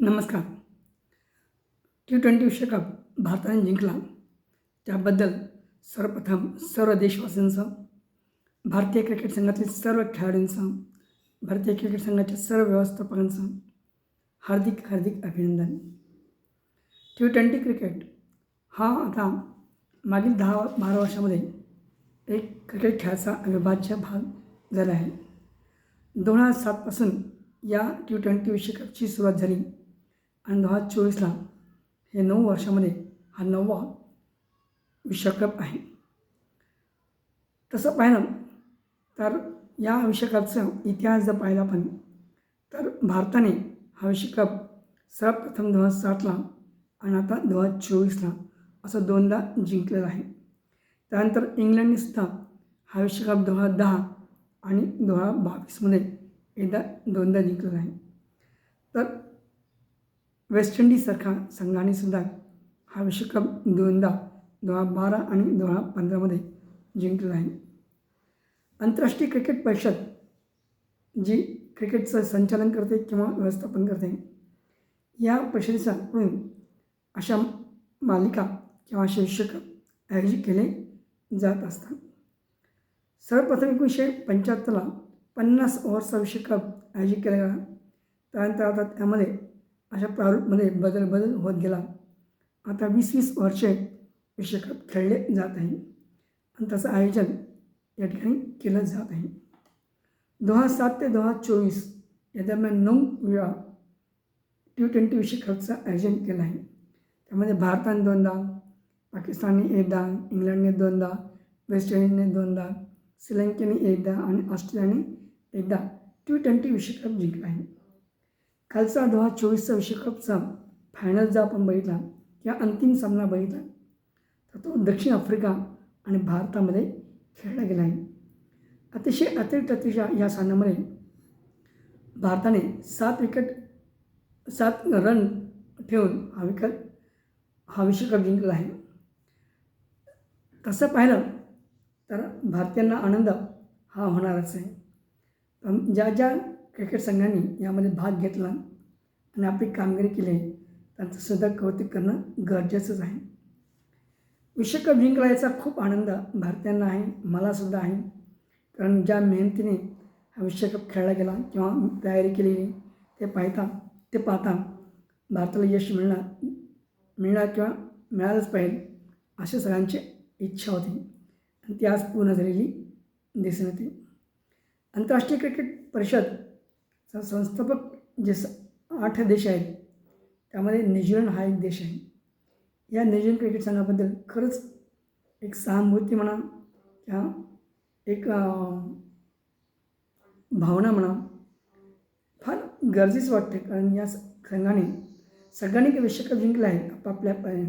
नमस्कार. T twenty विश्वकप भारताने जिंकला. त्याबद्दल सर्वप्रथम सर्व देशवासियांचं भारतीय क्रिकेट संघातील सर्व खेळाडूंचं भारतीय क्रिकेट संघाच्या सर्व व्यवस्थापकांचं हार्दिक हार्दिक अभिनंदन. टी ट्वेंटी क्रिकेट हा आता मागील दहा बारा वर्षामध्ये एक क्रिकेट खेळाचा अविभाज्य भाग झाला आहे. दोन हजार सातपासून या टी ट्वेंटी विश्वकपची सुरुवात झाली. आणि दोन हजार चोवीसला हे नऊ वर्षामध्ये हा नववा विश्वकप आहे. तसं पाहिलं तर या विश्वकपचा इतिहास जर पाहिला आपण तर भारताने हा विश्वकप सर्वप्रथम दोन हजार सातला आणि आता दोन हजार चोवीसला असं दोनदा जिंकलेलं आहे. त्यानंतर इंग्लंडने सुद्धा हा विश्वकप दोन हजार दहा आणि दोन हजार बावीसमध्ये एकदा दोनदा जिंकलेला आहे. तर वेस्ट इंडिजसारखा संघाने सुद्धा हा विश्वकप दोनदा दोन हजार बारा आणि दोन हजार पंधरामध्ये जिंकलेला आहे. आंतरराष्ट्रीय क्रिकेट परिषद जी क्रिकेटचं संचालन करते किंवा व्यवस्थापन करते या परिषदेच्याकडून अशा मालिका किंवा असे विश्वकप आयोजित केले जात असतात. सर्वप्रथम एकोणीसशे पंच्याहत्तरला पन्नास ओव्हरचा विश्वकप आयोजित केला गेला. त्यानंतर आता त्यामध्ये अशा प्रारूपमध्ये बदल बदल होत गेला. आता वीस वीस वर्षे विश्वकप खेळले जात आहे. आणि त्याचं आयोजन या ठिकाणी केलं जात आहे. दोन हजार सात ते दोन हजार चोवीस या दरम्यान नऊ वेळा टी ट्वेंटी विश्वकपचं आयोजन केलं आहे. त्यामध्ये भारताने दोनदा पाकिस्तानने एकदा इंग्लंडने दोनदा वेस्ट इंडिजने दोनदा श्रीलंकेने एकदा आणि ऑस्ट्रेलियाने एकदा टी ट्वेंटी विश्वकप जिंकला आहे. कालचा दोन हजार चोवीसचा विश्वकपचा फायनल जर आपण बघितला किंवा अंतिम सामना बघितला तर तो दक्षिण आफ्रिका आणि भारतामध्ये खेळला गेला आहे. अतिशय अतिरिक्त अतिशय या सामन्यामध्ये भारताने सात विकेट सात रन ठेवून हा विकेट हा विश्वकप जिंकला आहे. तसं पाहिलं तर भारतीयांना आनंद हा होणारच आहे. पण ज्या ज्या क्रिकेट संघांनी यामध्ये भाग घेतला आणि आपली कामगिरी केली. त्यांचं सुद्धा कौतुक करणं गरजेचंच आहे. विश्वकप जिंकला याचा खूप आनंद भारतीयांना आहे मलासुद्धा आहे. कारण ज्या मेहनतीने हा विश्वकप खेळला गेला किंवा तयारी केलेली ते पाहता ते पाहता भारताला यश मिळणार मिळणार किंवा मिळालंच पाहिजे अशी सगळ्यांची इच्छा होती. आणि ती आज पूर्ण झालेली दिसून येते. आंतरराष्ट्रीय क्रिकेट परिषद चा संस्थापक जे स आठ देश आहेत त्यामध्ये न्यूझीलंड हा एक देश आहे. या न्यूझीलंड क्रिकेट संघाबद्दल खरंच एक सहानुभूती म्हणा किंवा एक भावना म्हणा फार गरजेचं वाटते कारण या संघाने सगळ्यांनी काही विश्वकप जिंकलं आहे आपापल्या पण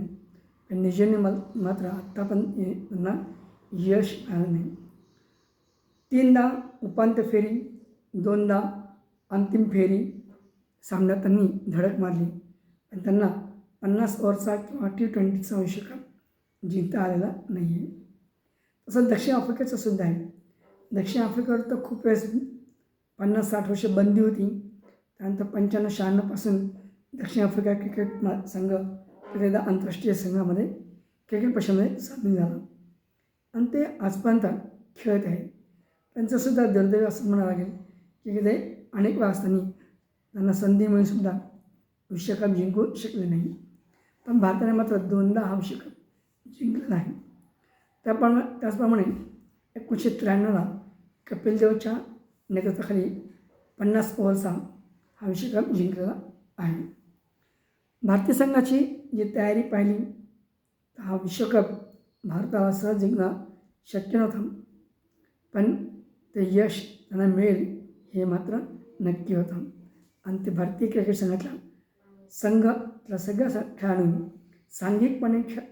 न्यूझीलंडने मल मात्र आत्ता पण त्यांना यश आलं नाही. तीनदा उपांत्य फेरी दोनदा अंतिम फेरी सामन्यात त्यांनी धडक मारली. पण त्यांना पन्नास ओव्हरचा किंवा टी ट्वेंटीचा विश्वकप जिंकता आलेला नाही आहे तसं दक्षिण आफ्रिकेचं सुद्धा आहे. दक्षिण आफ्रिकेवर तर खूप वेळेस पन्नास साठ वर्ष बंदी होती. त्यानंतर पंच्याण्णव शहाण्णवपासून दक्षिण आफ्रिका क्रिकेट मा संघ एकदा आंतरराष्ट्रीय संघामध्ये क्रिकेट पक्षामध्ये सामील झाला. आणि ते आजपर्यंत खेळत आहे. त्यांचंसुद्धा दुर्दैव असं म्हणावं लागेल की ते अनेक वेळा त्यांना संधी मिळूनसुद्धा विश्वकप जिंकू शकले नाही. पण भारताने मात्र दोनदा हा विश्वकप जिंकलेला आहे त्याप्रमाणे त्याचप्रमाणे एकोणीसशे त्र्याण्णवला कपिल देवच्या नेतृत्वाखाली पन्नास ओव्हरचा हा विश्वकप जिंकलेला आहे. भारतीय संघाची जी तयारी पाहिली हा विश्वकप भारताला सहज जिंकणं शक्य नव्हतं. पण ते यश त्यांना मिळेल हे मात्र नक्की होतं आणि ते भारतीय क्रिकेट संघातला संघातला सगळ्या खेळाडूंनी सांघिकपणे खेळ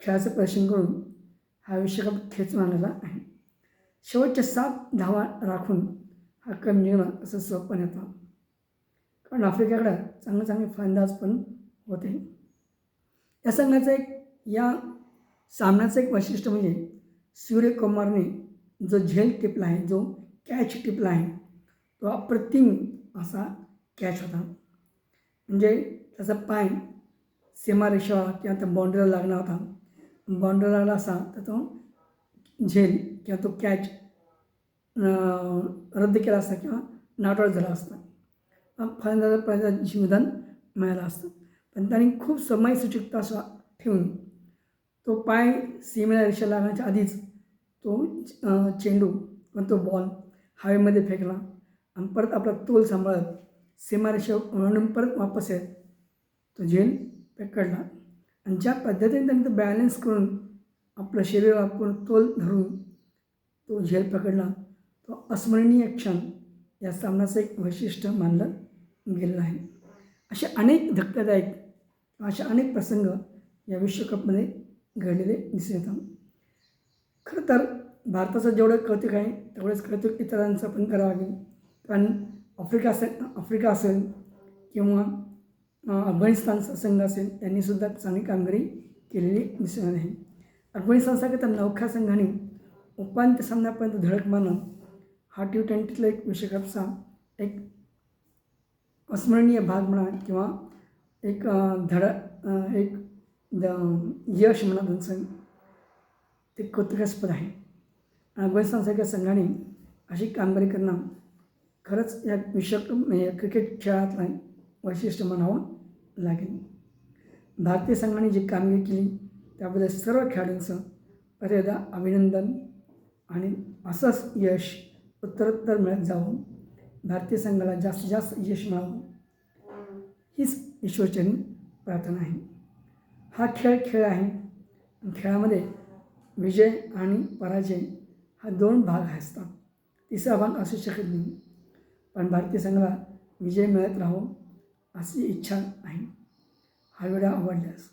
खेळाचं प्रदर्शन करून हा विश्वकप खेचून मानलेला आहे. शेवटच्या सात धावा राखून हा कम जिंकणं असं सोपं येतं कारण आफ्रिकेकडं चांगले चांगले फलंदाज पण होते. या संघाचं एक या सामन्याचं एक वैशिष्ट्य म्हणजे सूर्यकुमारने जो झेल टिपला आहे जो कॅच टिपला आहे तो अप्रतिम असा कॅच होता. म्हणजे त्याचा पाय सीमारेषा किंवा त्या बाउंड्रीला लागला होता. बाउंड्रीला लागला असा तर तो झेल किंवा तो कॅच रद्द केला असता किंवा नाटळ झाला असता. मग फलंदाजा फलंदाज जीवदान मिळालं असतं. पण त्यांनी खूप समय सुचिकता असा ठेवून तो पाय सीमेला रेषा लागण्याच्या आधीच तो चेंडू पण तो बॉल हवेमध्ये फेकला. आणि परत आपला तोल सांभाळत सीमारेषा ओळून परत वापस येत. तो झेल पकडला आणि ज्या पद्धतीने त्यांनी तो बॅलन्स करून आपलं शरीर वापरून तोल धरून तो झेल पकडला तो अस्मरणीय क्षण या सामनाचं एक वैशिष्ट्य मानलं गेलेलं आहे असे अनेक धक्कादायक असे अनेक प्रसंग या विश्वकपमध्ये घडलेले दिसून येतात. खरं तर भारताचं जेवढं कौतुक आहे तेवढंच कौतुक इतरांचं पण करावं लागेल. कारण आफ्रिका असेल आफ्रिका असेल किंवा अफगाणिस्तानचा संघ असेल त्यांनीसुद्धा चांगली कामगिरी केलेली दिसून आहे. अफगाणिस्तानसारख्या त्या नवख्या संघाने उपांत्य सामन्यापर्यंत धडक मारणं हा टी ट्वेंटीतला एक विश्वकपचा एक अस्मरणीय भाग म्हणा किंवा एक धड एक द यश म्हणा त्यांचं. ते कौतुकास्पद आहे. अफगाणिस्तानसारख्या संघाने अशी कामगिरी करणं खरंच या विश्वकप म्हणजे क्रिकेट खेळातलं वैशिष्ट्य म्हणावं लागेल. भारतीय संघाने जी कामगिरी केली त्याबद्दल सर्व खेळाडूंचं पर्यादा अभिनंदन आणि असंच यश उत्तरोत्तर मिळत जावं. भारतीय संघाला जास्तीत जास्त यश मिळावं. हीच ईश्वरचरणी प्रार्थना आहे. हा खेळ खेळ आहे. खेळामध्ये विजय आणि पराजय हा दोन भाग असतात. तिसरा भाग असू शकत नाही. पण भारतीय संघाला विजय मिळत राहो अशी इच्छा आहे. हा व्हिडिओ आवडल्यास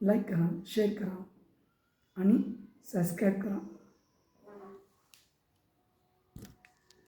लाईक करा शेअर करा आणि सबस्क्राईब करा.